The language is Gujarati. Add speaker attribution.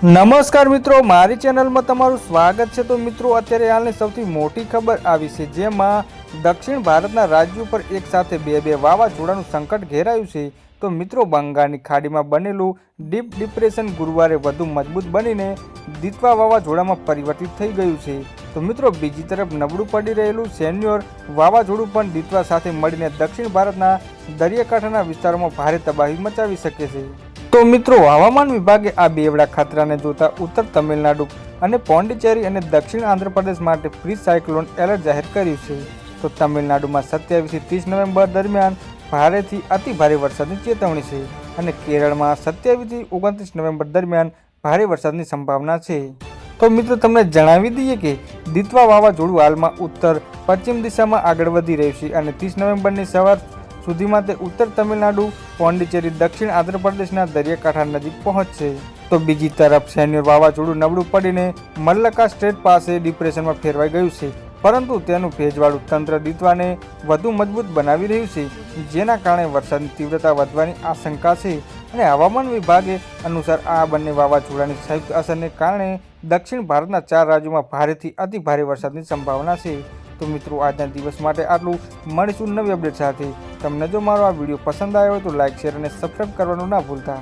Speaker 1: નમસ્કાર મિત્રો, મારી ચેનલમાં તમારું સ્વાગત છે. તો મિત્રો, અત્યારે હાલની સૌથી મોટી ખબર આવી છે, જેમાં દક્ષિણ ભારતના રાજ્યો પર એક સાથે બે બે વાવાઝોડાનું સંકટ ઘેરાયું છે. તો મિત્રો, બંગાળની ખાડીમાં બનેલું ડીપ ડિપ્રેશન ગુરુવારે વધુ મજબૂત બનીને દિત્વા વાવાઝોડામાં પરિવર્તિત થઈ ગયું છે. તો મિત્રો, બીજી તરફ નબળું પડી રહેલું સેન્યોર વાવાઝોડું પણ દિત્વા સાથે મળીને દક્ષિણ ભારતના દરિયાકાંઠાના વિસ્તારોમાં ભારે તબાહી મચાવી શકે છે. તો મિત્રો, હવામાન વિભાગે આ બેવડા ખતરાને જોતા ઉત્તર તમિલનાડુ અને પોંડિચેરી અને દક્ષિણ આંધ્રપ્રદેશ માટે પ્રી સાયક્લોન એલર્ટ જાહેર કર્યું છે. તો તમિલનાડુમાં સત્યાવીસથી ત્રીસ નવેમ્બર દરમિયાન ભારેથી અતિ ભારે વરસાદની ચેતવણી છે અને કેરળમાં સત્યાવીસથી ઓગણત્રીસ નવેમ્બર દરમિયાન ભારે વરસાદની સંભાવના છે. તો મિત્રો, તમને જણાવી દઈએ કે દિત્વા વાવાઝોડું હાલમાં ઉત્તર, પશ્ચિમ દિશામાં આગળ વધી રહ્યું છે અને ત્રીસ નવેમ્બરની સવાર સુધીમાં તે ઉત્તર તમિલનાડુ પોંડિચેરી દક્ષિણ આંધ્રપ્રદેશના દરિયાકાંઠા નજીક પહોંચશે. તો બીજી તરફ સેન્યુર વાવાઝોડું નબળું પડીને મલ્લકા સ્ટેટ પાસે ડિપ્રેશનમાં ફેરવાઈ ગયું છે. પરંતુ તેનું ભેજવાળું તંત્ર દીતવાને વધુ મજબૂત બનાવી રહ્યું છે, જેના કારણે વરસાદની તીવ્રતા વધવાની આશંકા છે અને હવામાન વિભાગે અનુસાર આ બંને વાવાઝોડાની સંયુક્ત અસરને કારણે દક્ષિણ ભારતના ચાર રાજ્યોમાં ભારેથી અતિ ભારે વરસાદની સંભાવના છે. તો મિત્રો, આજના દિવસ માટે આટલું. મળીશું નવી અપડેટ સાથે. તમને જો મારો આ વીડિયો પસંદ આવ્યો તો લાઇક શેર અને સબસ્ક્રાઈબ કરવાનું ના ભૂલતા.